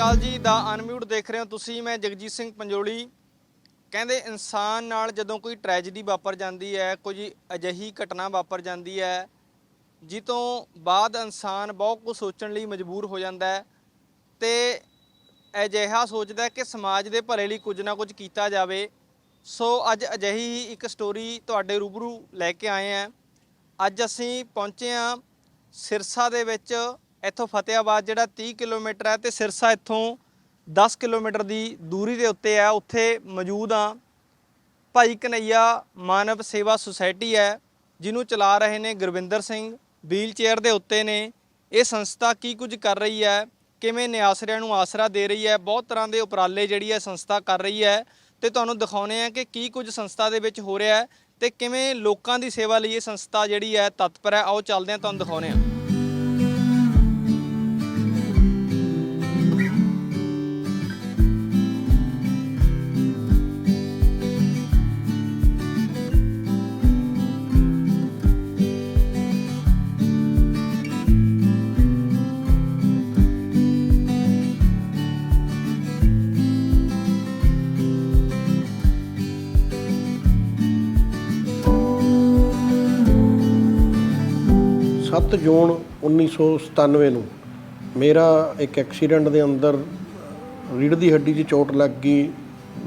ਸਤਿ ਸ਼੍ਰੀ ਅਕਾਲ ਜੀ ਦਾ ਅਨਮਿਊਟ ਦੇਖ ਰਹੇ ਹੋ ਤੁਸੀਂ। ਮੈਂ ਜਗਜੀਤ ਸਿੰਘ ਪੰਜੋਲੀ। ਕਹਿੰਦੇ ਇਨਸਾਨ ਨਾਲ ਜਦੋਂ ਕੋਈ ਟ੍ਰੈਜੇਡੀ ਵਾਪਰ ਜਾਂਦੀ ਹੈ ਕੁਝ ਅਜਿਹੀ ਘਟਨਾ ਵਾਪਰ ਜਾਂਦੀ ਹੈ, ਜਿਤੋਂ ਬਾਅਦ ਇਨਸਾਨ ਬਹੁਤ ਕੁਝ ਸੋਚਣ ਲਈ ਮਜਬੂਰ ਹੋ ਜਾਂਦਾ ਹੈ ਤੇ ਅਜਿਹਾ ਸੋਚਦਾ ਕਿ ਸਮਾਜ ਦੇ ਭਲੇ ਲਈ ਕੁਝ ਨਾ ਕੁਝ ਕੀਤਾ ਜਾਵੇ। ਸੋ ਅੱਜ ਅਜਿਹੀ ਹੀ ਇੱਕ ਸਟੋਰੀ ਤੁਹਾਡੇ ਰੂਬਰੂ ਲੈ ਕੇ ਆਏ ਹਾਂ। ਅੱਜ ਅਸੀਂ ਪਹੁੰਚੇ ਹਾਂ ਸਿਰਸਾ ਦੇ ਵਿੱਚ ਇੱਥੋਂ ਫਤਿਆਬਾਦ ਜਿਹੜਾ 30 ਕਿਲੋਮੀਟਰ ਹੈ ਤੇ ਸਿਰਸਾ ਇੱਥੋਂ 10 ਕਿਲੋਮੀਟਰ ਦੀ ਦੂਰੀ ਦੇ ਉੱਤੇ ਹੈ, ਉੱਥੇ ਮੌਜੂਦ ਆ ਭਾਈ ਕਨਈਆ ਮਾਨਵ ਸੇਵਾ ਸੁਸਾਇਟੀ ਹੈ, ਜਿਹਨੂੰ ਚਲਾ ਰਹੇ ਨੇ ਗੁਰਵਿੰਦਰ ਸਿੰਘ ਵੀਲ ਚੇਅਰ ਦੇ ਉੱਤੇ ਨੇ। ਇਹ ਸੰਸਥਾ ਕੀ ਕੁਝ ਕਰ ਰਹੀ ਹੈ, ਕਿਵੇਂ ਨਿਆਸਰਿਆਂ ਨੂੰ ਆਸਰਾ ਦੇ ਰਹੀ ਹੈ, ਬਹੁਤ ਤਰ੍ਹਾਂ ਦੇ ਉਪਰਾਲੇ ਜਿਹੜੀ ਹੈ ਸੰਸਥਾ ਕਰ ਰਹੀ ਹੈ ਤੇ ਤੁਹਾਨੂੰ ਦਿਖਾਉਨੇ ਆ ਕਿ ਕੀ ਕੁਝ ਸੰਸਥਾ ਦੇ ਵਿੱਚ ਹੋ ਰਿਹਾ ਹੈ ਤੇ ਕਿਵੇਂ ਲੋਕਾਂ ਦੀ ਸੇਵਾ ਲਈ ਇਹ ਸੰਸਥਾ ਜਿਹੜੀ ਹੈ ਤਤਪਰ ਹੈ। ਆਓ ਚੱਲਦੇ ਹਾਂ, ਤੁਹਾਨੂੰ ਦਿਖਾਉਨੇ ਆ ਸੱਤ ਜੂਨ 1997 ਨੂੰ ਮੇਰਾ ਇੱਕ ਐਕਸੀਡੈਂਟ ਦੇ ਅੰਦਰ ਰੀੜ੍ਹ ਦੀ ਹੱਡੀ 'ਚ ਚੋਟ ਲੱਗ ਗਈ।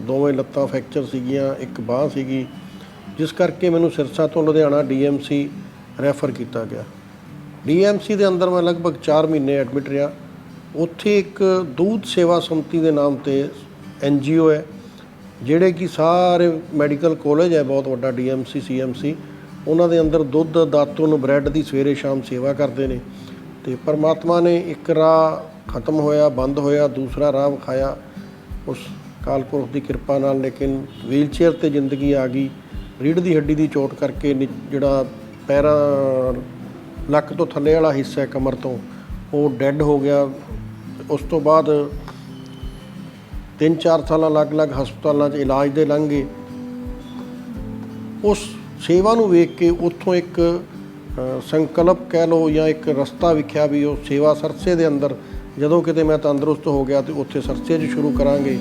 ਦੋਵੇਂ ਲੱਤਾਂ ਫ੍ਰੈਕਚਰ ਸੀਗੀਆਂ, ਇੱਕ ਬਾਹ ਸੀਗੀ, ਜਿਸ ਕਰਕੇ ਮੈਨੂੰ ਸਿਰਸਾ ਤੋਂ ਲੁਧਿਆਣਾ ਡੀਐਮਸੀ ਰੈਫਰ ਕੀਤਾ ਗਿਆ। ਡੀਐਮਸੀ ਦੇ ਅੰਦਰ ਮੈਂ ਲਗਭਗ 4 ਮਹੀਨੇ ਐਡਮਿਟ ਰਿਹਾ। ਉੱਥੇ ਇੱਕ ਦੂਧ ਸੇਵਾ ਸੰਮਤੀ ਦੇ ਨਾਮ ਤੇ ਐਨਜੀਓ ਹੈ, ਜਿਹੜੇ ਕਿ ਸਾਰੇ ਮੈਡੀਕਲ ਕਾਲਜ ਹੈ, ਬਹੁਤ ਵੱਡਾ ਡੀਐਮਸੀ ਸੀਐਮਸੀ ਉਹਨਾਂ ਦੇ ਅੰਦਰ ਦੁੱਧ, ਦਾਤੂਨ, ਬ੍ਰੈਡ ਦੀ ਸਵੇਰੇ ਸ਼ਾਮ ਸੇਵਾ ਕਰਦੇ ਨੇ ਤੇ ਪਰਮਾਤਮਾ ਨੇ ਇੱਕ ਰਾਹ ਖਤਮ ਹੋਇਆ, ਬੰਦ ਹੋਇਆ, ਦੂਸਰਾ ਰਾਹ ਵਿਖਾਇਆ। ਉਸ ਕਾਲਪੁਰਖ ਦੀ ਕਿਰਪਾ ਨਾਲ ਲੇਕਿਨ ਵੀਲਚੇਅਰ ਤੇ ਜ਼ਿੰਦਗੀ ਆ ਗਈ। ਰੀੜ੍ਹ ਦੀ ਹੱਡੀ ਦੀ ਚੋਟ ਕਰਕੇ ਨਿ- ਜਿਹੜਾ ਪੈਰਾਂ ਲੱਕ ਤੋਂ ਥੱਲੇ ਵਾਲਾ ਹਿੱਸਾ ਹੈ ਕਮਰ ਤੋਂ, ਉਹ ਡੈੱਡ ਹੋ ਗਿਆ। ਉਸ ਤੋਂ ਬਾਅਦ ਤਿੰਨ ਚਾਰ ਸਾਲਾਂ ਅਲੱਗ-ਅਲੱਗ ਹਸਪਤਾਲਾਂ 'ਚ ਇਲਾਜ ਦੇ ਲੰਘੇ ਉਸ ਸੇਵਾ ਨੂੰ ਵੇਖ ਕੇ ਉੱਥੋਂ ਇੱਕ ਸੰਕਲਪ ਕਹਿ ਲਓ ਜਾਂ ਇੱਕ ਰਸਤਾ ਵਿਖਿਆ ਵੀ ਉਹ ਸੇਵਾ ਸਰਸੇ ਦੇ ਅੰਦਰ ਜਦੋਂ ਕਿਤੇ ਮੈਂ ਤੰਦਰੁਸਤ ਹੋ ਗਿਆ ਤੇ ਉੱਥੇ ਸਰਸੇ 'ਚ ਸ਼ੁਰੂ ਕਰਾਂਗੇ।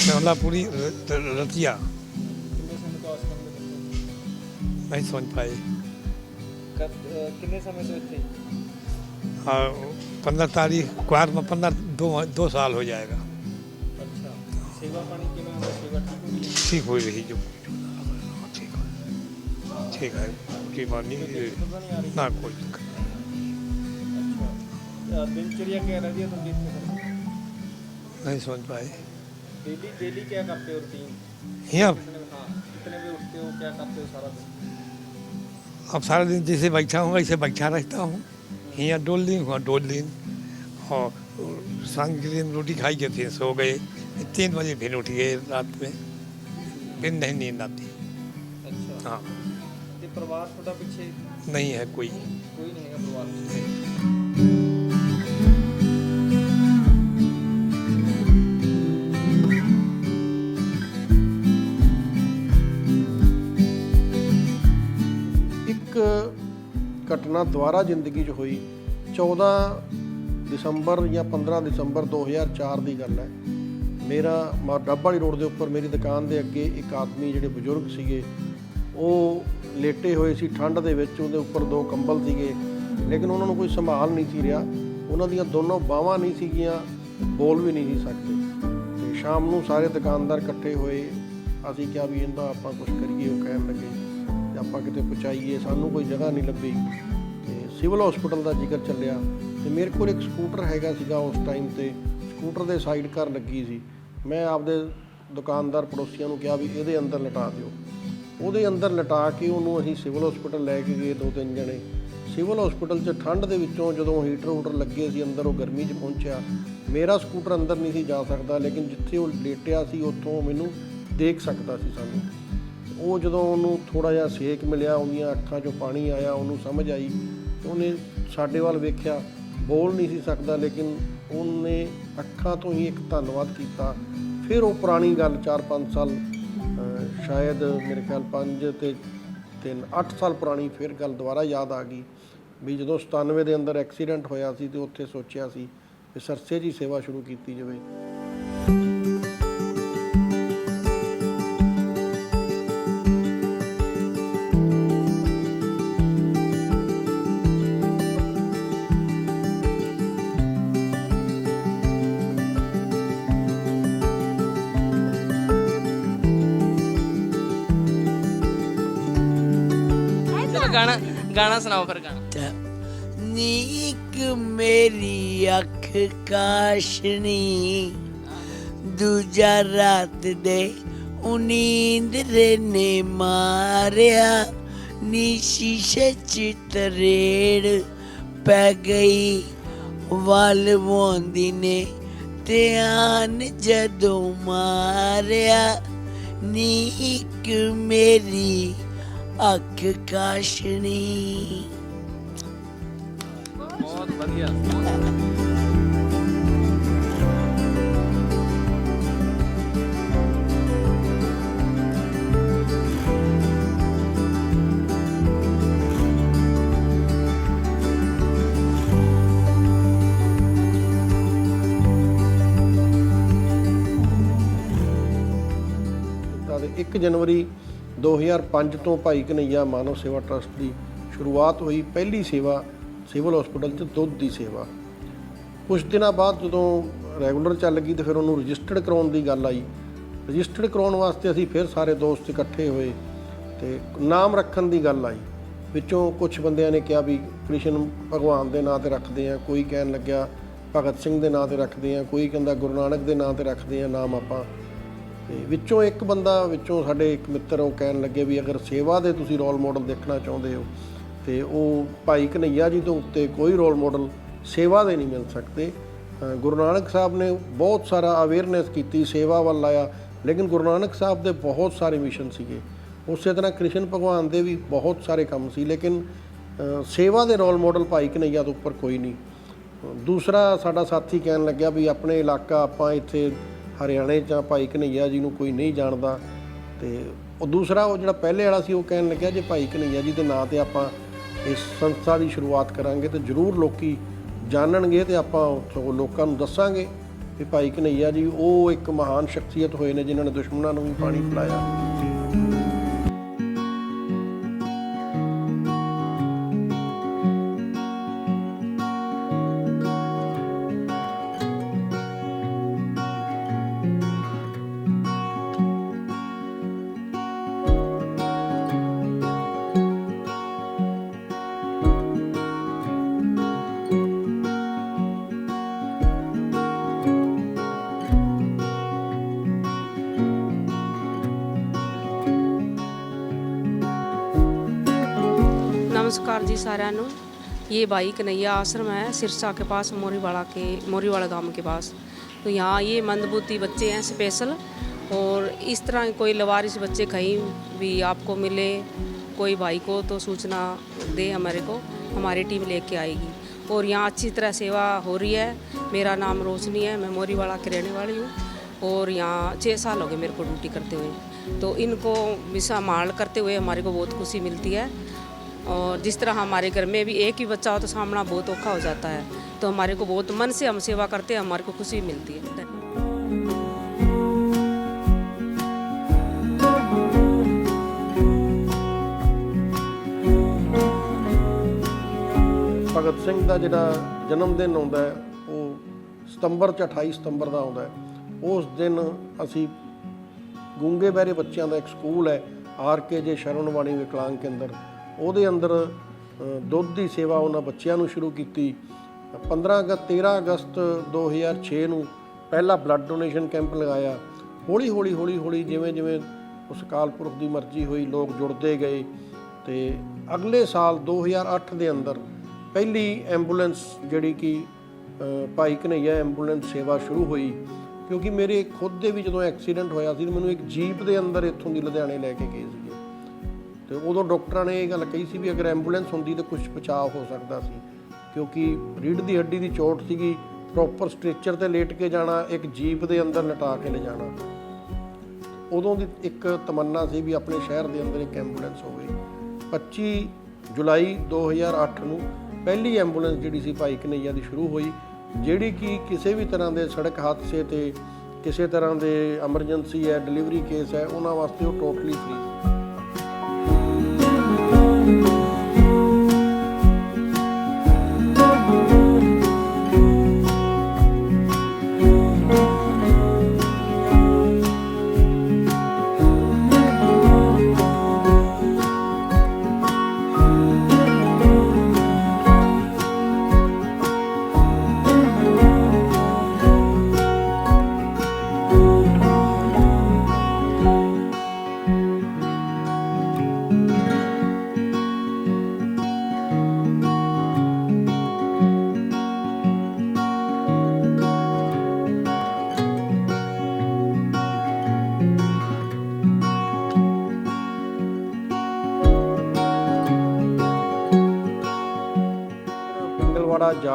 ਸ਼ਮਲਾਪੁਰੀ ਰਤੀਆ। ਕਿੰਨੇ नहीं सोच पाई कब कितने समय से थी हाँ, पंद्रह तारीख क्वार में पंद्रह दो दो साल हो जाएगा। अच्छा सेवा पानी की में सेवा ठीक हो रही जो ठीक है ठीक है की तो तो मानी ना कोई अच्छा, दिनचर्या क्या रही है तुम नहीं समझ पाए डेली डेली क्या करते हो रूटीन यहाँ हाँ, कितने बजे उठते हो क्या करते हो सारा दिन? अब सारा दिन जैसे बैठा हूँ ऐसे बैठा रहता हूँ। यहाँ डोल दिन वहाँ डोल दिन और शाम के दिन रोटी खाई के फिर सो गए। तीन बजे फिर उठ गए रात में। फिर नहीं नींद आती। अच्छा। हाँ। परिवार छोटा पीछे? नहीं है कोई। कोई नहीं है परिवार ਘਟਨਾ ਦੁਬਾਰਾ ਜ਼ਿੰਦਗੀ 'ਚ ਹੋਈ। 14 ਦਸੰਬਰ ਜਾਂ 15 ਦਸੰਬਰ 2004 ਦੀ ਗੱਲ ਹੈ। ਮੇਰਾ ਮਾ, ਡੱਬ ਵਾਲੀ ਰੋਡ ਦੇ ਉੱਪਰ ਮੇਰੀ ਦੁਕਾਨ ਦੇ ਅੱਗੇ ਇੱਕ ਆਦਮੀ ਜਿਹੜੇ ਬਜ਼ੁਰਗ ਸੀਗੇ, ਉਹ ਲੇਟੇ ਹੋਏ ਸੀ ਠੰਡ ਦੇ ਵਿੱਚ, ਉਹਦੇ ਉੱਪਰ ਦੋ ਕੰਬਲ ਸੀਗੇ। ਲੇਕਿਨ ਉਹਨਾਂ ਨੂੰ ਕੋਈ ਸੰਭਾਲ ਨਹੀਂ ਸੀ ਰਿਹਾ। ਉਹਨਾਂ ਦੀਆਂ ਦੋਨੋਂ ਬਾਹਾਂ ਨਹੀਂ ਸੀਗੀਆਂ, ਬੋਲ ਵੀ ਨਹੀਂ ਸੀ ਸਕਦੇ। ਤੇ ਸ਼ਾਮ ਨੂੰ ਸਾਰੇ ਦੁਕਾਨਦਾਰ ਇਕੱਠੇ ਹੋਏ। ਅਸੀਂ ਕਿਹਾ ਵੀ ਇਹਦਾ ਆਪਾਂ ਕੁਝ ਕਰੀਏ, ਉਹ ਕਹਿਣ ਲੱਗੇ ਤੇ ਆਪਾਂ ਕਿਤੇ ਪਹੁੰਚਾਈਏ, ਸਾਨੂੰ ਕੋਈ ਜਗ੍ਹਾ ਨਹੀਂ ਲੱਭੀ। ਸਿਵਲ ਹਸਪੀਟਲ ਦਾ ਜ਼ਿਕਰ ਚੱਲਿਆ ਤੇ ਮੇਰੇ ਕੋਲ ਇੱਕ ਸਕੂਟਰ ਹੈਗਾ ਸੀਗਾ ਉਸ ਟਾਈਮ ਤੇ। ਸਕੂਟਰ ਦੇ ਸਾਈਡ ਘਰ ਲੱਗੀ ਸੀ। ਮੈਂ ਆਪਦੇ ਦੁਕਾਨਦਾਰ ਪੜੋਸੀਆਂ ਨੂੰ ਕਿਹਾ ਵੀ ਇਹਦੇ ਅੰਦਰ ਲਟਾ ਦਿਓ। ਉਹਦੇ ਅੰਦਰ ਲਟਾ ਕੇ ਉਹਨੂੰ ਅਸੀਂ ਸਿਵਲ ਹਸਪੀਟਲ ਲੈ ਕੇ ਗਏ ਦੋ ਤਿੰਨ ਜਣੇ। ਸਿਵਲ ਹਸਪੀਟਲ 'ਚ ਠੰਡ ਦੇ ਵਿੱਚੋਂ ਜਦੋਂ ਹੀਟਰ ਹੂਟਰ ਲੱਗੇ ਸੀ ਅੰਦਰ, ਉਹ ਗਰਮੀ 'ਚ ਪਹੁੰਚਿਆ। ਮੇਰਾ ਸਕੂਟਰ ਅੰਦਰ ਨਹੀਂ ਸੀ ਜਾ ਸਕਦਾ, ਲੇਕਿਨ ਜਿੱਥੇ ਉਹ ਲੇਟਿਆ ਸੀ, ਉੱਥੋਂ ਮੈਨੂੰ ਦੇਖ ਸਕਦਾ ਸੀ ਸਾਨੂੰ। ਉਹ ਜਦੋਂ ਉਹਨੂੰ ਥੋੜਾ ਜਿਹਾ ਸੇਕ ਮਿਲਿਆ, ਉਹਦੀਆਂ ਅੱਖਾਂ 'ਚੋਂ ਪਾਣੀ ਆਇਆ, ਉਹਨੂੰ ਸਮਝ ਆਈ। ਉਹਨੇ ਸਾਡੇ ਵੱਲ ਵੇਖਿਆ, ਬੋਲ ਨਹੀਂ ਸੀ ਸਕਦਾ, ਲੇਕਿਨ ਉਹਨੇ ਅੱਖਾਂ ਤੋਂ ਹੀ ਇੱਕ ਧੰਨਵਾਦ ਕੀਤਾ। ਫਿਰ ਉਹ ਪੁਰਾਣੀ ਗੱਲ 4-5 ਸਾਲ ਸ਼ਾਇਦ ਮੇਰੇ ਖਿਆਲ 5 ਤੇ 3 8 ਸਾਲ ਪੁਰਾਣੀ ਫਿਰ ਗੱਲ ਦੁਬਾਰਾ ਯਾਦ ਆ ਗਈ ਵੀ ਜਦੋਂ 97 ਦੇ ਅੰਦਰ ਐਕਸੀਡੈਂਟ ਹੋਇਆ ਸੀ ਤੇ ਉੱਥੇ ਸੋਚਿਆ ਸੀ ਕਿ ਸਰਸੇ ਦੀ ਸੇਵਾ ਸ਼ੁਰੂ ਕੀਤੀ ਜਾਵੇ। ਗਾਣਾ ਗਾਣਾ ਸੁਣਾਓ ਫਿਰ ਗਾਣਾ। ਨੀਕ ਮੇਰੀ ਅੱਖ ਕਾਸ਼ਣੀ, ਦੂਜਾ ਰਾਤ ਦੇ ਉਹ ਨੀਂਦ ਨੇ ਮਾਰਿਆ, ਨੀ ਸ਼ੀਸ਼ੇ ਚ ਤਰੇੜ ਪੈ ਗਈ। ਵੱਲ ਵੋਂਦੀ ਨੇ ਧਿਆਨ ਜਦੋਂ ਮਾਰਿਆ, ਨੀਕ ਮੇਰੀ ਅੱਖ ਕਾਸ਼ਨੀ ਬਹੁਤ ਵਧੀਆ ਤਾਂ ਦੇ 1 ਜਨਵਰੀ 2005 ਤੋਂ ਭਾਈ ਕਨਈਆ ਮਾਨਵ ਸੇਵਾ ਟਰਸਟ ਦੀ ਸ਼ੁਰੂਆਤ ਹੋਈ ਪਹਿਲੀ ਸੇਵਾ ਸਿਵਲ ਹਸਪੀਟਲ 'ਚ ਦੁੱਧ ਦੀ ਸੇਵਾ। ਕੁਝ ਦਿਨਾਂ ਬਾਅਦ ਜਦੋਂ ਰੈਗੂਲਰ ਚੱਲ ਗਈ ਤੇ ਫਿਰ ਉਹਨੂੰ ਰਜਿਸਟਰਡ ਕਰਾਉਣ ਦੀ ਗੱਲ ਆਈ। ਰਜਿਸਟਰਡ ਕਰਾਉਣ ਵਾਸਤੇ ਅਸੀਂ ਫਿਰ ਸਾਰੇ ਦੋਸਤ ਇਕੱਠੇ ਹੋਏ ਤੇ ਨਾਮ ਰੱਖਣ ਦੀ ਗੱਲ ਆਈ। ਵਿੱਚੋਂ ਕੁਝ ਬੰਦਿਆਂ ਨੇ ਕਿਹਾ ਵੀ ਕ੍ਰਿਸ਼ਨ ਭਗਵਾਨ ਦੇ ਨਾਂ ਤੇ ਰੱਖਦੇ ਆ, ਕੋਈ ਕਹਿਣ ਲੱਗਿਆ ਭਗਤ ਸਿੰਘ ਦੇ ਨਾਂ ਤੇ ਰੱਖਦੇ ਆ, ਕੋਈ ਕਹਿੰਦਾ ਗੁਰੂ ਨਾਨਕ ਦੇ ਨਾਂ ਤੇ ਰੱਖਦੇ ਆ, ਨਾਮ ਆਪਾਂ ਤੇ ਵਿੱਚੋਂ ਇੱਕ ਬੰਦਾ, ਵਿੱਚੋਂ ਸਾਡੇ ਇੱਕ ਮਿੱਤਰ ਉਹ ਕਹਿਣ ਲੱਗੇ ਵੀ ਅਗਰ ਸੇਵਾ ਦੇ ਤੁਸੀਂ ਰੋਲ ਮਾਡਲ ਦੇਖਣਾ ਚਾਹੁੰਦੇ ਹੋ, ਤੇ ਉਹ ਭਾਈ ਕਨਈਆ ਜੀ ਤੋਂ ਉੱਤੇ ਕੋਈ ਰੋਲ ਮਾਡਲ ਸੇਵਾ ਦੇ ਨਹੀਂ ਮਿਲ ਸਕਦੇ। ਗੁਰੂ ਨਾਨਕ ਸਾਹਿਬ ਨੇ ਬਹੁਤ ਸਾਰਾ ਅਵੇਅਰਨੈਸ ਕੀਤੀ, ਸੇਵਾ ਵੱਲ ਲਾਇਆ ਲੇਕਿਨ ਗੁਰੂ ਨਾਨਕ ਸਾਹਿਬ ਦੇ ਬਹੁਤ ਸਾਰੇ ਮਿਸ਼ਨ ਸੀਗੇ। ਉਸੇ ਤਰ੍ਹਾਂ ਕ੍ਰਿਸ਼ਨ ਭਗਵਾਨ ਦੇ ਵੀ ਬਹੁਤ ਸਾਰੇ ਕੰਮ ਸੀ, ਲੇਕਿਨ ਸੇਵਾ ਦੇ ਰੋਲ ਮਾਡਲ ਭਾਈ ਕਨਈਆ ਤੋਂ ਉੱਪਰ ਕੋਈ ਨਹੀਂ। ਦੂਸਰਾ ਸਾਡਾ ਸਾਥੀ ਕਹਿਣ ਲੱਗਿਆ ਵੀ ਆਪਣੇ ਇਲਾਕਾ ਆਪਾਂ ਇੱਥੇ ਹਰਿਆਣੇ ਜਾਂ ਭਾਈ ਕਨਈਆ ਜੀ ਨੂੰ ਕੋਈ ਨਹੀਂ ਜਾਣਦਾ ਤੇ ਉਹ ਦੂਸਰਾ ਉਹ ਜਿਹੜਾ ਪਹਿਲੇ ਵਾਲਾ ਸੀ, ਉਹ ਕਹਿਣ ਲੱਗਿਆ ਜੇ ਭਾਈ ਕਨਈਆ ਜੀ ਦੇ ਨਾਂ ਤੇ ਆਪਾਂ ਇਸ ਸੰਸਥਾ ਦੀ ਸ਼ੁਰੂਆਤ ਕਰਾਂਗੇ ਤੇ ਜ਼ਰੂਰ ਲੋਕੀ ਜਾਣਨਗੇ ਤੇ ਆਪਾਂ ਉੱਥੋਂ ਲੋਕਾਂ ਨੂੰ ਦੱਸਾਂਗੇ ਵੀ ਭਾਈ ਕਨਈਆ ਜੀ ਉਹ ਇੱਕ ਮਹਾਨ ਸ਼ਖਸੀਅਤ ਹੋਏ ਨੇ ਜਿਨ੍ਹਾਂ ਨੇ ਦੁਸ਼ਮਣਾਂ ਨੂੰ ਵੀ ਪਾਣੀ ਪਿਲਾਇਆ। नमस्कार जी नु। ये भाई कन्हैया आश्रम है, सिरसा के पास मोरीवाड़ा के मोरीवाड़ा गाँव के पास। तो यहाँ ये मंदबुद्धि बच्चे हैं स्पेशल और इस तरह कोई लवारिस बच्चे कहीं भी आपको मिले, कोई भाई को तो सूचना दे हमारे को, हमारी टीम लेके आएगी। और यहाँ अच्छी तरह सेवा हो रही है। मेरा नाम रोशनी है, मैं मोरीवाड़ा के रहने वाली हूँ। और यहाँ छः साल हो गए मेरे को ड्यूटी करते हुए। तो इनको भी संभाल करते हुए हमारे को बहुत खुशी मिलती है। और जिस तरह हमारे घर में भी एक ही बच्चा हो तो सामना बहुत औखा हो जाता है तो हमारे को बहुत मन से हम सेवा करते हैं हमारे को खुशी मिलती है ਭਗਤ ਸਿੰਘ ਦਾ ਜਿਹੜਾ ਜਨਮ ਦਿਨ ਆਉਂਦਾ ਹੈ ਉਹ ਸਤੰਬਰ ਚ 28 ਸਤੰਬਰ ਦਾ ਆਉਂਦਾ ਹੈ ਉਸ ਦਿਨ ਅਸੀਂ ਗੂੰਗੇ ਬਹਿਰੇ ਬੱਚਿਆਂ ਦਾ ਇੱਕ ਸਕੂਲ ਹੈ ਆਰ ਕੇ ਜੇ ਸ਼ਰਨਵਾਣੀ ਵਿਕਲਾਂਗ ਕੇਂਦਰ ਉਹਦੇ ਅੰਦਰ ਦੁੱਧ ਦੀ ਸੇਵਾ ਉਹਨਾਂ ਬੱਚਿਆਂ ਨੂੰ ਸ਼ੁਰੂ ਕੀਤੀ। 15 ਅਗਸਤ 13 ਅਗਸਤ 2006 ਨੂੰ ਪਹਿਲਾ ਬਲੱਡ ਡੋਨੇਸ਼ਨ ਕੈਂਪ ਲਗਾਇਆ। ਹੌਲੀ ਹੌਲੀ ਹੌਲੀ ਹੌਲੀ ਜਿਵੇਂ ਜਿਵੇਂ ਉਸ ਕਾਲ ਪੁਰਖ ਦੀ ਮਰਜ਼ੀ ਹੋਈ, ਲੋਕ ਜੁੜਦੇ ਗਏ। ਤੇ ਅਗਲੇ ਸਾਲ 2008 ਦੇ ਅੰਦਰ ਪਹਿਲੀ ਐਂਬੂਲੈਂਸ ਜਿਹੜੀ ਕਿ ਭਾਈ ਕਨਈਆ ਐਂਬੂਲੈਂਸ ਸੇਵਾ ਸ਼ੁਰੂ ਹੋਈ। ਕਿਉਂਕਿ ਮੇਰੇ ਖੁਦ ਦੇ ਵੀ ਜਦੋਂ ਐਕਸੀਡੈਂਟ ਹੋਇਆ ਸੀ ਮੈਨੂੰ ਇੱਕ ਜੀਪ ਦੇ ਅੰਦਰ ਇੱਥੋਂ ਦੀ ਲੁਧਿਆਣੇ ਲੈ ਕੇ ਗਏ ਸੀ। ਤੇ ਉਦੋਂ ਡਾਕਟਰਾਂ ਨੇ ਇਹ ਗੱਲ ਕਹੀ ਸੀ ਵੀ ਅਗਰ ਐਂਬੂਲੈਂਸ ਹੁੰਦੀ ਤਾਂ ਕੁਝ ਬਚਾਅ ਹੋ ਸਕਦਾ ਸੀ, ਕਿਉਂਕਿ ਰੀੜ ਦੀ ਹੱਡੀ ਦੀ ਚੋਟ ਸੀਗੀ ਪ੍ਰੋਪਰ ਸਟ੍ਰੈਚਰ ਤੇ ਲੇਟ ਕੇ ਜਾਣਾ, ਇੱਕ ਜੀਪ ਦੇ ਅੰਦਰ ਲਟਾ ਕੇ ਲਿਜਾਣਾ ਉਦੋਂ ਦੀ ਇੱਕ ਤਮੰਨਾ ਸੀ ਵੀ ਆਪਣੇ ਸ਼ਹਿਰ ਦੇ ਅੰਦਰ ਇੱਕ ਐਂਬੂਲੈਂਸ ਹੋਵੇ। 25 ਜੁਲਾਈ 2008 ਨੂੰ ਪਹਿਲੀ ਐਂਬੂਲੈਂਸ ਜਿਹੜੀ ਸੀ ਭਾਈ ਕਨਈਆ ਦੀ ਸ਼ੁਰੂ ਹੋਈ, ਜਿਹੜੀ ਕਿ ਕਿਸੇ ਵੀ ਤਰ੍ਹਾਂ ਦੇ ਸੜਕ ਹਾਦਸੇ ਤੇ ਕਿਸੇ ਤਰ੍ਹਾਂ ਦੇ ਐਮਰਜੈਂਸੀ ਹੈ, ਡਿਲੀਵਰੀ ਕੇਸ ਹੈ, ਉਹਨਾਂ ਵਾਸਤੇ ਉਹ ਟੋਟਲੀ ਫ੍ਰੀ ਪਿੰਗਲਵਾੜਾ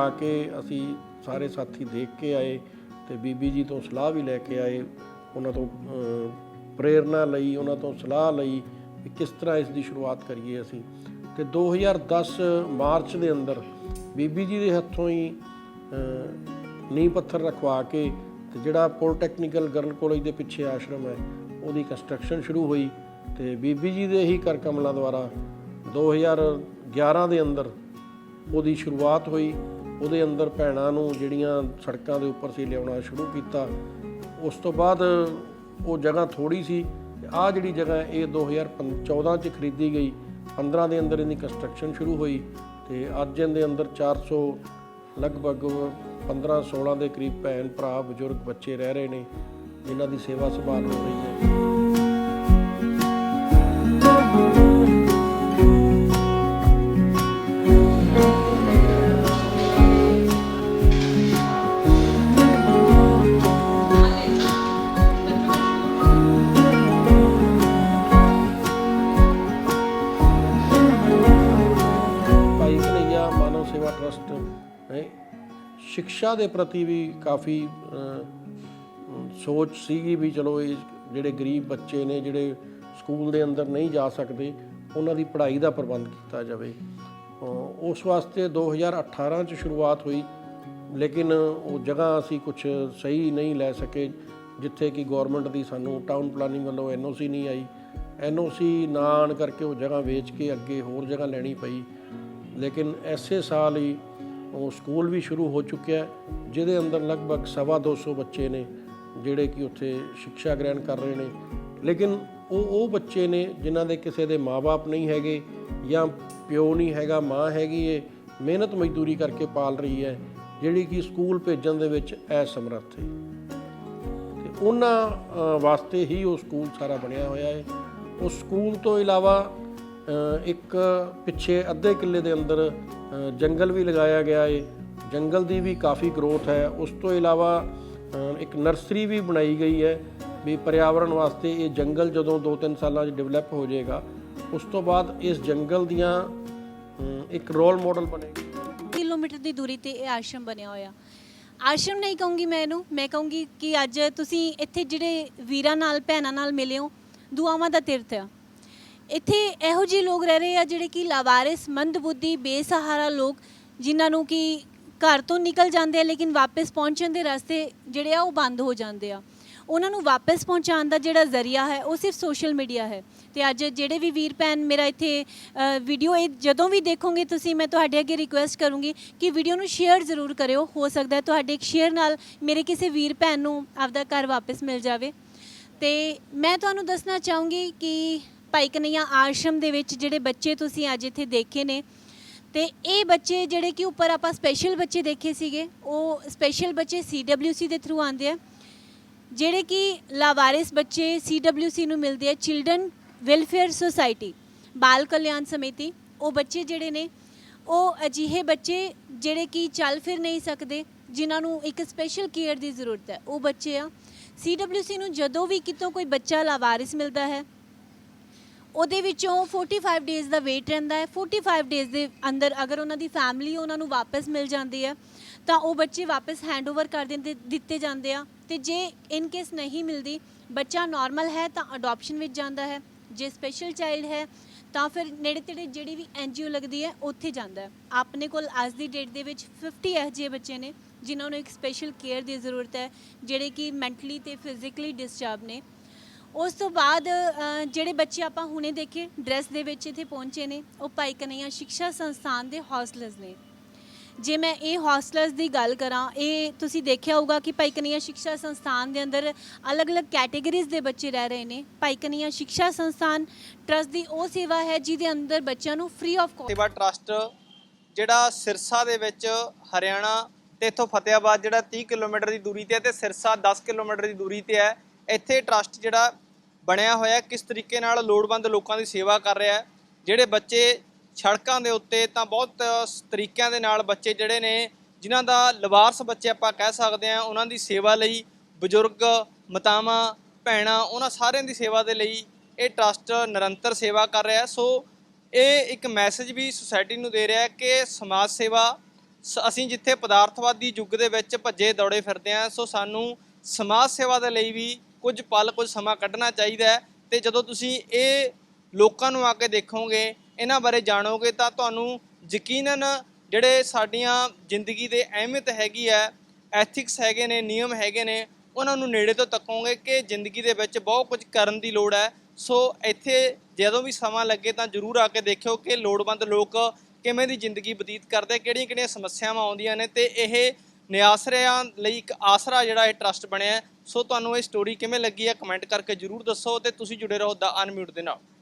ਜਾ ਕੇ ਅਸੀਂ ਸਾਰੇ ਸਾਥੀ ਦੇਖ ਕੇ ਆਏ ਤੇ ਬੀਬੀ ਜੀ ਤੋਂ ਸਲਾਹ ਵੀ ਲੈ ਕੇ ਆਏ ਉਹਨਾਂ ਤੋਂ ਅਹ, ਪ੍ਰੇਰਣਾ ਲਈ ਉਹਨਾਂ ਤੋਂ ਸਲਾਹ ਲਈ ਕਿ ਕਿਸ ਤਰ੍ਹਾਂ ਇਸ ਦੀ ਸ਼ੁਰੂਆਤ ਕਰੀਏ ਅਸੀਂ। ਤੇ 2010 ਮਾਰਚ ਦੇ ਅੰਦਰ ਬੀਬੀ ਜੀ ਦੇ ਹੱਥੋਂ ਹੀ ਨੀਂਹ ਪੱਥਰ ਰਖਵਾ ਕੇ ਤੇ ਜਿਹੜਾ ਪੋਲੀਟੈਕਨੀਕਲ ਗਰਲ ਕਾਲਜ ਦੇ ਪਿੱਛੇ ਆਸ਼ਰਮ ਹੈ ਉਹਦੀ ਕੰਸਟਰਕਸ਼ਨ ਸ਼ੁਰੂ ਹੋਈ ਤੇ ਬੀਬੀ ਜੀ ਦੇ ਹੀ ਕਰ ਕਮਲਾਂ ਦੁਆਰਾ 2011 ਦੇ ਅੰਦਰ ਉਹਦੀ ਸ਼ੁਰੂਆਤ ਹੋਈ ਉਹਦੇ ਅੰਦਰ ਭੈਣਾਂ ਨੂੰ ਜਿਹੜੀਆਂ ਸੜਕਾਂ ਦੇ ਉੱਪਰ ਸੀ ਲਿਆਉਣਾ ਸ਼ੁਰੂ ਕੀਤਾ, ਉਸ ਤੋਂ ਬਾਅਦ ਉਹ ਜਗ੍ਹਾ ਥੋੜੀ ਸੀ ਆ ਜਿਹੜੀ ਜਗ੍ਹਾ ਇਹ 2014 ਚ ਖਰੀਦੀ ਗਈ 15 ਦੇ ਅੰਦਰ ਇਹਦੀ ਕੰਸਟਰਕਸ਼ਨ ਸ਼ੁਰੂ ਹੋਈ, ਤੇ ਅੱਜ ਇਹਦੇ ਅੰਦਰ 400 ਲਗਭਗ 15 16 ਦੇ ਕਰੀਬ ਭੈਣ, ਭਰਾ, ਬਜ਼ੁਰਗ, ਬੱਚੇ ਰਹਿ ਰਹੇ ਨੇ, ਜਿਨ੍ਹਾਂ ਦੀ ਸੇਵਾ ਸੰਭਾਲ ਹੋ ਰਹੀ ਹੈ। ਸਿੱਖਿਆ ਦੇ ਪ੍ਰਤੀ ਵੀ ਕਾਫੀ ਸੋਚ ਸੀਗੀ ਵੀ ਚਲੋ ਇਹ ਜਿਹੜੇ ਗਰੀਬ ਬੱਚੇ ਨੇ, ਜਿਹੜੇ ਸਕੂਲ ਦੇ ਅੰਦਰ ਨਹੀਂ ਜਾ ਸਕਦੇ, ਉਹਨਾਂ ਦੀ ਪੜ੍ਹਾਈ ਦਾ ਪ੍ਰਬੰਧ ਕੀਤਾ ਜਾਵੇ। ਉਸ ਵਾਸਤੇ 2018 ਚ ਸ਼ੁਰੂਆਤ ਹੋਈ, ਲੇਕਿਨ ਉਹ ਜਗ੍ਹਾ ਅਸੀਂ ਕੁਝ ਸਹੀ ਨਹੀਂ ਲੈ ਸਕੇ, ਜਿੱਥੇ ਕਿ ਗਵਰਨਮੈਂਟ ਦੀ ਸਾਨੂੰ ਟਾਊਨ ਪਲਾਨਿੰਗ ਵੱਲੋਂ ਐਨਓਸੀ ਨਹੀਂ ਆਈ। ਐਨਓਸੀ ਨਾ ਆਉਣ ਕਰਕੇ ਉਹ ਜਗ੍ਹਾ ਵੇਚ ਕੇ ਅੱਗੇ ਹੋਰ ਜਗ੍ਹਾ ਲੈਣੀ ਪਈ। ਲੇਕਿਨ ਐਸੇ ਸਾਲ ਹੀ ਉਹ ਸਕੂਲ ਵੀ ਸ਼ੁਰੂ ਹੋ ਚੁੱਕਿਆ ਜਿਹਦੇ ਅੰਦਰ ਲਗਭਗ ਸਵਾ 200 ਬੱਚੇ ਨੇ, ਜਿਹੜੇ ਕਿ ਉੱਥੇ ਸਿੱਖਿਆ ਗ੍ਰਹਿਣ ਕਰ ਰਹੇ ਨੇ। ਲੇਕਿਨ ਉਹ ਉਹ ਬੱਚੇ ਨੇ ਜਿਨ੍ਹਾਂ ਦੇ ਕਿਸੇ ਦੇ ਮਾਪੇ ਨਹੀਂ ਹੈਗੇ ਜਾਂ ਪਿਓ ਨਹੀਂ ਹੈਗਾ, ਮਾਂ ਹੈਗੀ ਏ, ਮਿਹਨਤ ਮਜ਼ਦੂਰੀ ਕਰਕੇ ਪਾਲ ਰਹੀ ਹੈ, ਜਿਹੜੀ ਕਿ ਸਕੂਲ ਭੇਜਣ ਦੇ ਵਿੱਚ ਅਸਮਰੱਥ ਹੈ ਤੇ ਉਹਨਾਂ ਵਾਸਤੇ ਹੀ ਉਹ ਸਕੂਲ ਸਾਰਾ ਬਣਿਆ ਹੋਇਆ ਹੈ ਉਸ ਸਕੂਲ ਤੋਂ ਇਲਾਵਾ ਇੱਕ ਪਿੱਛੇ ਅੱਧੇ ਕਿੱਲੇ ਦੇ ਅੰਦਰ ਜੰਗਲ ਵੀ ਲਗਾਇਆ ਗਿਆ ਹੈ ਜੰਗਲ ਦੀ ਵੀ ਕਾਫੀ ਗਰੋਥ ਹੈ। ਉਸ ਤੋਂ ਇਲਾਵਾ ਇੱਕ ਨਰਸਰੀ ਵੀ ਬਣਾਈ ਗਈ ਹੈ ਵੀ ਪਰਿਆਵਰਣ ਵਾਸਤੇ ਇਹ ਜੰਗਲ ਜਦੋਂ 2-3 ਸਾਲਾਂ 'ਚ ਡਿਵੈਲਪ ਹੋ ਜਾਏਗਾ, ਉਸ ਤੋਂ ਬਾਅਦ ਇਸ ਜੰਗਲ ਦੀਆਂ ਇੱਕ ਰੋਲ ਮਾਡਲ ਬਣੇਗੀ। ਕਿਲੋਮੀਟਰ ਦੀ ਦੂਰੀ ਤੇ ਇਹ ਆਸ਼ਰਮ ਬਣਿਆ ਹੋਇਆ। ਆਸ਼ਰਮ ਨਹੀਂ ਕਹੂੰਗੀ ਮੈਂ ਇਹਨੂੰ, ਮੈਂ ਕਹੂੰਗੀ ਕਿ ਅੱਜ ਤੁਸੀਂ ਇੱਥੇ ਜਿਹੜੇ ਵੀਰਾਂ ਨਾਲ, ਭੈਣਾਂ ਨਾਲ ਮਿਲੇ ਹੋ, ਦੁਆਵਾਂ ਦਾ ਤੀਰਥ ਆ। ਇੱਥੇ ਇਹੋ ਜਿਹੇ ਲੋਕ ਰਹਿ ਰਹੇ ਆ ਜਿਹੜੇ ਕਿ ਲਾਵਾਰਿਸ, ਮੰਦਬੁੱਧੀ, ਬੇਸਹਾਰਾ ਲੋਕ ਜਿਨ੍ਹਾਂ ਨੂੰ ਕਿ ਘਰ ਤੋਂ ਨਿਕਲ ਜਾਂਦੇ ਆ ਲੇਕਿਨ ਵਾਪਸ ਪਹੁੰਚਣ ਦੇ ਰਸਤੇ ਜਿਹੜੇ ਆ ਉਹ ਬੰਦ ਹੋ ਜਾਂਦੇ ਆ। ਉਹਨਾਂ ਨੂੰ ਵਾਪਸ ਪਹੁੰਚਾਉਣ ਦਾ ਜਿਹੜਾ ਜ਼ਰੀਆ ਹੈ ਉਹ ਸਿਰਫ ਸੋਸ਼ਲ ਮੀਡੀਆ ਹੈ। ਤੇ ਅੱਜ ਜਿਹੜੇ ਵੀ ਵੀਰ ਭੈਣ ਮੇਰਾ ਇੱਥੇ ਵੀਡੀਓ ਇਹ ਜਦੋਂ ਵੀ ਦੇਖੋਗੇ ਤੁਸੀਂ, ਮੈਂ ਤੁਹਾਡੇ ਅੱਗੇ ਰਿਕੁਐਸਟ ਕਰੂੰਗੀ ਕਿ ਵੀਡੀਓ ਨੂੰ ਸ਼ੇਅਰ ਜ਼ਰੂਰ ਕਰਿਓ। ਹੋ ਸਕਦਾ ਹੈ ਤੁਹਾਡੇ ਇੱਕ ਸ਼ੇਅਰ ਨਾਲ ਮੇਰੇ ਕਿਸੇ ਵੀਰ ਭੈਣ ਨੂੰ ਆਪਦਾ ਘਰ ਵਾਪਸ ਮਿਲ ਜਾਵੇ। ਤੇ ਮੈਂ ਤੁਹਾਨੂੰ ਦੱਸਣਾ ਚਾਹੂੰਗੀ ਕਿ ਭਾਈ ਕਨਈਆ ਆਸ਼ਰਮ ਦੇ ਵਿੱਚ ਜਿਹੜੇ ਬੱਚੇ ਤੁਸੀਂ ਅੱਜ ਇੱਥੇ ਦੇਖੇ ਨੇ, ਤੇ ਇਹ ਬੱਚੇ ਜਿਹੜੇ ਕਿ ਉੱਪਰ ਆਪਾਂ ਸਪੈਸ਼ਲ ਬੱਚੇ ਦੇਖੇ ਸੀਗੇ, ਉਹ ਸਪੈਸ਼ਲ ਬੱਚੇ ਸੀਡਬਲਯੂਸੀ ਦੇ ਥਰੂ ਆਉਂਦੇ ਆ, ਜਿਹੜੇ ਕਿ ਲਾਵਾਰਿਸ ਬੱਚੇ ਸੀਡਬਲਯੂਸੀ ਨੂੰ ਮਿਲਦੇ ਆ children welfare society Bal Kalyan Samiti, ਉਹ ਬੱਚੇ ਜਿਹੜੇ ਨੇ, ਉਹ ਅਜਿਹੇ ਬੱਚੇ ਜਿਹੜੇ ਕਿ ਚੱਲ ਫਿਰ ਨਹੀਂ ਸਕਦੇ, ਜਿਨ੍ਹਾਂ ਨੂੰ ਇੱਕ ਸਪੈਸ਼ਲ ਕੇਅਰ ਦੀ ਜ਼ਰੂਰਤ ਹੈ, ਉਹ ਬੱਚੇ ਆ। ਸੀਡਬਲਯੂਸੀ ਨੂੰ ਜਦੋਂ ਵੀ ਕਿਤੋਂ ਕੋਈ ਬੱਚਾ ਲਾਵਾਰਿਸ ਮਿਲਦਾ ਹੈ ਉਹਦੇ ਵਿੱਚੋਂ 45 ਡੇਜ਼ ਦਾ ਵੇਟ ਰਹਿੰਦਾ ਹੈ। 45 ਡੇਜ਼ ਦੇ ਅੰਦਰ ਅਗਰ ਉਹਨਾਂ ਦੀ ਫੈਮਿਲੀ ਉਹਨਾਂ ਨੂੰ ਵਾਪਸ ਮਿਲ ਜਾਂਦੀ ਹੈ, ਤਾਂ ਉਹ ਬੱਚੇ ਵਾਪਸ ਹੈਂਡਓਵਰ ਕਰ ਦਿੰਦੇ, ਦਿੱਤੇ ਜਾਂਦੇ ਆ। ਤੇ ਜੇ ਇਨ ਕੇਸ ਨਹੀਂ ਮਿਲਦੀ, ਬੱਚਾ ਨਾਰਮਲ ਹੈ ਤਾਂ ਅਡਾਪਸ਼ਨ ਵਿੱਚ ਜਾਂਦਾ ਹੈ। ਜੇ ਸਪੈਸ਼ਲ ਚਾਈਲਡ ਹੈ, ਤਾਂ ਫਿਰ ਨੇੜੇ ਤੇੜੇ ਜਿਹੜੀ ਵੀ ਐਨਜੀਓ ਲੱਗਦੀ ਹੈ, ਉੱਥੇ ਜਾਂਦਾ ਹੈ। ਆਪਣੇ ਕੋਲ ਅੱਜ ਦੀ ਡੇਟ ਦੇ ਵਿੱਚ 50 ਇਹੋ ਜਿਹੇ ਬੱਚੇ ਨੇ, ਜਿਨ੍ਹਾਂ ਨੂੰ ਇੱਕ ਸਪੈਸ਼ਲ ਕੇਅਰ ਦੀ ਜ਼ਰੂਰਤ ਹੈ, ਜਿਹੜੇ ਕਿ ਮੈਂਟਲੀ ਤੇ ਫਿਜ਼ੀਕਲੀ ਡਿਸਟਰਬ ਨੇ। ਉਸ ਤੋਂ ਬਾਅਦ ਅ, ਜਿਹੜੇ ਬੱਚੇ ਆਪਾਂ ਹੁਣੇ ਦੇਖੇ ਡਰੈਸ ਦੇ ਵਿੱਚ ਇੱਥੇ ਪਹੁੰਚੇ ਨੇ ਉਹ ਭਾਈ ਕਨਈਆ ਸਿੱਖਿਆ ਸੰਸਥਾਨ ਦੇ ਹੌਸਟਲਸ ਨੇ। ਜੇ ਮੈਂ ਇਹ ਹੌਸਟਲਸ ਦੀ ਗੱਲ ਕਰਾਂ ਇਹ ਤੁਸੀਂ ਦੇਖਿਆ ਹੋਊਗਾ ਕਿ ਭਾਈ ਕਨਈਆ ਸਿੱਖਿਆ ਸੰਸਥਾਨ ਦੇ ਅੰਦਰ ਅਲੱਗ-ਅਲੱਗ ਕੈਟੇਗਰੀਜ਼ ਦੇ ਬੱਚੇ ਰਹਿ ਰਹੇ ਨੇ। ਭਾਈ ਕਨਈਆ ਸਿੱਖਿਆ ਸੰਸਥਾਨ ਟਰਸਟ ਦੀ ਉਹ ਸੇਵਾ ਹੈ ਜਿਹਦੇ ਅੰਦਰ ਬੱਚਿਆਂ ਨੂੰ ਫ੍ਰੀ ਆਫ ਸੇਵਾ ਟਰਸਟ ਜਿਹੜਾ ਸਿਰਸਾ ਦੇ ਵਿੱਚ ਹਰਿਆਣਾ ਤੇ ਇੱਥੋਂ ਫਤਿਆਬਾਦ ਜਿਹੜਾ 30 ਕਿਲੋਮੀਟਰ ਦੀ ਦੂਰੀ ਤੇ ਹੈ ਤੇ ਸਿਰਸਾ 10 ਕਿਲੋਮੀਟਰ ਦੀ ਦੂਰੀ ਤੇ ਹੈ। ਇੱਥੇ ਟਰਸਟ ਜਿਹੜਾ ਬਣਿਆ ਹੋਇਆ ਕਿਸ ਤਰੀਕੇ ਨਾਲ ਲੋੜਵੰਦ ਲੋਕਾਂ ਦੀ ਸੇਵਾ ਕਰ ਰਿਹਾ ਹੈ, ਜਿਹੜੇ ਬੱਚੇ ਸੜਕਾਂ ਦੇ ਉੱਤੇ ਤਾਂ ਬਹੁਤ ਤਰੀਕਿਆਂ ਦੇ ਨਾਲ ਬੱਚੇ ਜਿਹੜੇ ਨੇ, ਜਿਨ੍ਹਾਂ ਦਾ ਲਵਾਰਸ ਬੱਚੇ ਆਪਾਂ ਕਹਿ ਸਕਦੇ ਹਾਂ, ਉਹਨਾਂ ਦੀ ਸੇਵਾ ਲਈ ਬਜ਼ੁਰਗ, ਮਾਤਾਵਾਂ, ਭੈਣਾਂ, ਉਹਨਾਂ ਸਾਰਿਆਂ ਦੀ ਸੇਵਾ ਦੇ ਲਈ ਇਹ ਟਰਸਟ ਨਿਰੰਤਰ ਸੇਵਾ ਕਰ ਰਿਹਾ ਸੋ ਇਹ ਇੱਕ ਮੈਸੇਜ ਵੀ ਸੁਸਾਇਟੀ ਨੂੰ ਦੇ ਰਿਹਾ ਕਿ ਸਮਾਜ ਸੇਵਾ, ਸ- ਅਸੀਂ ਜਿੱਥੇ ਪਦਾਰਥਵਾਦੀ ਯੁੱਗ ਦੇ ਵਿੱਚ ਭੱਜੇ ਦੌੜੇ ਫਿਰਦੇ ਹਾਂ, ਸੋ ਸਾਨੂੰ ਸਮਾਜ ਸੇਵਾ ਦੇ ਲਈ ਵੀ ਕੁਝ ਪਲ, ਕੁਝ ਸਮਾਂ ਕੱਢਣਾ ਚਾਹੀਦਾ ਹੈ ਤੇ ਜਦੋਂ ਤੁਸੀਂ ਇਹ ਲੋਕਾਂ ਨੂੰ ਆ ਕੇ ਦੇਖੋਗੇ, ਇਹਨਾਂ ਬਾਰੇ ਜਾਣੋਗੇ, ਤਾਂ ਤੁਹਾਨੂੰ ਯਕੀਨਨ ਜਿਹੜੇ ਸਾਡੀਆਂ ਜ਼ਿੰਦਗੀ ਦੇ ਅਹਿਮੀਅਤ ਹੈਗੀ ਹੈ ਐਥਿਕਸ ਹੈਗੇ ਨੇ, ਨਿਯਮ ਹੈਗੇ ਨੇ, ਉਹਨਾਂ ਨੂੰ ਨੇੜੇ ਤੋਂ ਤੱਕੋਗੇ ਕਿ ਜ਼ਿੰਦਗੀ ਦੇ ਵਿੱਚ ਬਹੁਤ ਕੁਝ ਕਰਨ ਦੀ ਲੋੜ ਹੈ। ਸੋ ਇੱਥੇ ਜਦੋਂ ਵੀ ਸਮਾਂ ਲੱਗੇ ਤਾਂ ਜਰੂਰ ਆ ਕੇ ਦੇਖਿਓ ਕਿ ਲੋੜਵੰਦ ਲੋਕ ਕਿਵੇਂ ਦੀ ਜ਼ਿੰਦਗੀ ਬਤੀਤ ਕਰਦੇ, ਕਿਹੜੀਆਂ-ਕਿਹੜੀਆਂ ਸਮੱਸਿਆਵਾਂ ਆਉਂਦੀਆਂ ਨੇ ਤੇ ਇਹ ਨਿਆਸਰਿਆਂ ਲਈ ਇੱਕ ਆਸਰਾ ਜਿਹੜਾ ਇਹ ਟਰਸਟ ਬਣਿਆ ਸੋ ਤੁਹਾਨੂੰ ਇਹ ਸਟੋਰੀ ਕਿਵੇਂ ਲੱਗੀ ਹੈ? ਕਮੈਂਟ ਕਰਕੇ ਜਰੂਰ ਦੱਸੋ ਤੇ ਤੁਸੀਂ ਜੁੜੇ ਰਹੋ ਦਾ ਅਨਮਿਊਟ ਦੇ ਨਾਲ।